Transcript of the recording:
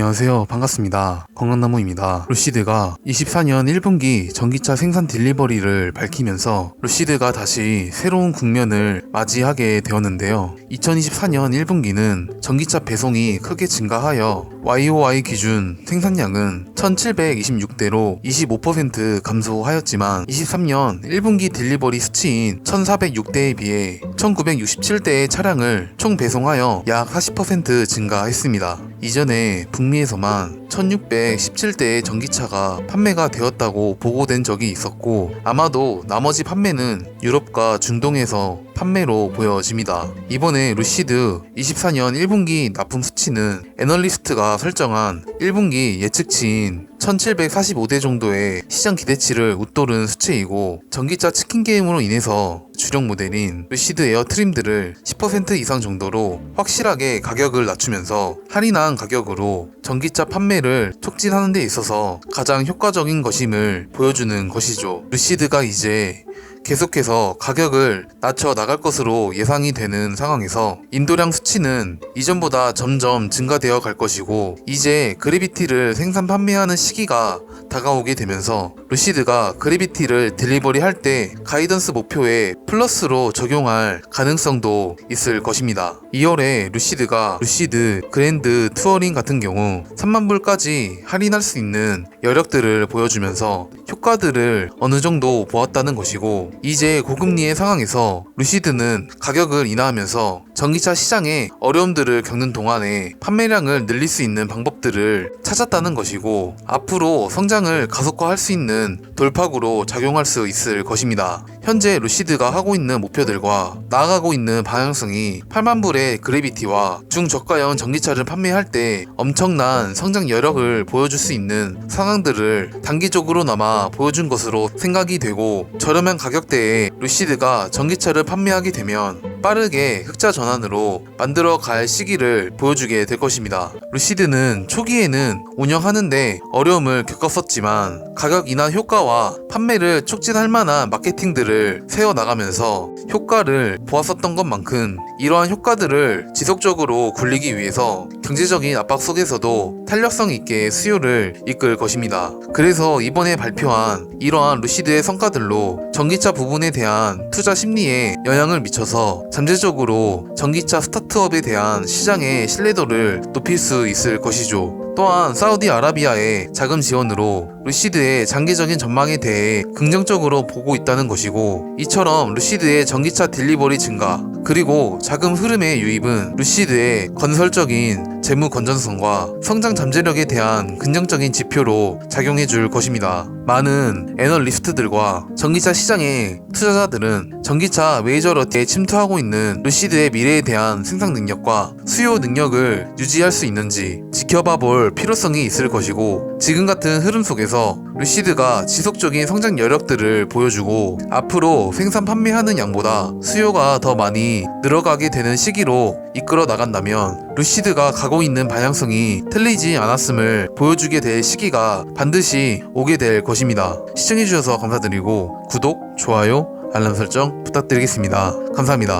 안녕하세요. 반갑습니다. 건강나무입니다. 루시드가 24년 1분기 전기차 생산 딜리버리를 밝히면서 루시드가 다시 새로운 국면을 맞이하게 되었는데요. 2024년 1분기는 전기차 배송이 크게 증가하여 YOY 기준 생산량은 1726대로 25% 감소하였지만 23년 1분기 딜리버리 수치인 1406대에 비해 1967대의 차량을 총 배송하여 약 40% 증가했습니다. 이전에 북미에서만 1617대의 전기차가 판매가 되었다고 보고된 적이 있었고 아마도 나머지 판매는 유럽과 중동에서 판매로 보여집니다. 이번에 루시드 24년 1분기 납품 수치는 애널리스트가 설정한 1분기 예측치인 1745대 정도의 시장 기대치를 웃도른 수치이고 전기차 치킨 게임으로 인해서 주력 모델인 루시드 에어 트림들을 10% 이상 정도로 확실하게 가격을 낮추면서 할인한 가격으로 전기차 판매를 촉진하는 데 있어서 가장 효과적인 것임을 보여주는 것이죠. 루시드가 이제 계속해서 가격을 낮춰 나갈 것으로 예상이 되는 상황에서 인도량 수치는 이전보다 점점 증가되어 갈 것이고 이제 그래비티를 생산 판매하는 시기가 다가오게 되면서 루시드가 그래비티를 딜리버리 할 때 가이던스 목표에 플러스로 적용할 가능성도 있을 것입니다. 2월에 루시드가 루시드 그랜드 투어링 같은 경우 3만 불까지 할인할 수 있는 여력들을 보여주면서 효과들을 어느 정도 보았다는 것이고 이제 고금리의 상황에서 루시드는 가격을 인하하면서 전기차 시장에 어려움들을 겪는 동안에 판매량을 늘릴 수 있는 방법들을 찾았다는 것이고 앞으로 성장을 가속화할 수 있는 돌파구로 작용할 수 있을 것입니다. 현재 루시드가 하고 있는 목표들과 나아가고 있는 방향성이 8만 불의 그래비티와 중저가형 전기차를 판매할 때 엄청난 성장 여력을 보여줄 수 있는 상황들을 단기적으로나마 보여준 것으로 생각이 되고 저렴한 가격대에 루시드가 전기차를 판매하게 되면 빠르게 흑자 전환으로 만들어 갈 시기를 보여주게 될 것입니다. 루시드는 초기에는 운영하는데 어려움을 겪었었지만 가격 인하 효과와 판매를 촉진할 만한 마케팅들을 세워 나가면서 효과를 보았었던 것만큼 이러한 효과들을 지속적으로 굴리기 위해서 경제적인 압박 속에서도 탄력성 있게 수요를 이끌 것입니다. 그래서 이번에 발표한 이러한 루시드의 성과들로 전기차 부분에 대한 투자 심리에 영향을 미쳐서 잠재적으로 전기차 스타트업에 대한 시장의 신뢰도를 높일 수 있을 것이죠. 또한 사우디아라비아의 자금 지원으로 루시드의 장기적인 전망에 대해 긍정적으로 보고 있다는 것이고 이처럼 루시드의 전기차 딜리버리 증가 그리고 자금 흐름의 유입은 루시드의 건설적인 재무 건전성과 성장 잠재력에 대한 긍정적인 지표로 작용해 줄 것입니다. 많은 애널리스트들과 전기차 시장의 투자자들은 전기차 메이저 러티에 침투하고 있는 루시드의 미래에 대한 생산 능력과 수요 능력을 유지할 수 있는지 지켜봐 볼 필요성이 있을 것이고 지금 같은 흐름 속에서 루시드가 지속적인 성장 여력들을 보여주고 앞으로 생산 판매하는 양보다 수요가 더 많이 늘어가게 되는 시기로 이끌어 나간다면 루시드가 가고 있는 방향성이 틀리지 않았음을 보여주게 될 시기가 반드시 오게 될 것입니다. 시청해주셔서 감사드리고 구독, 좋아요, 알람 설정 부탁드리겠습니다. 감사합니다.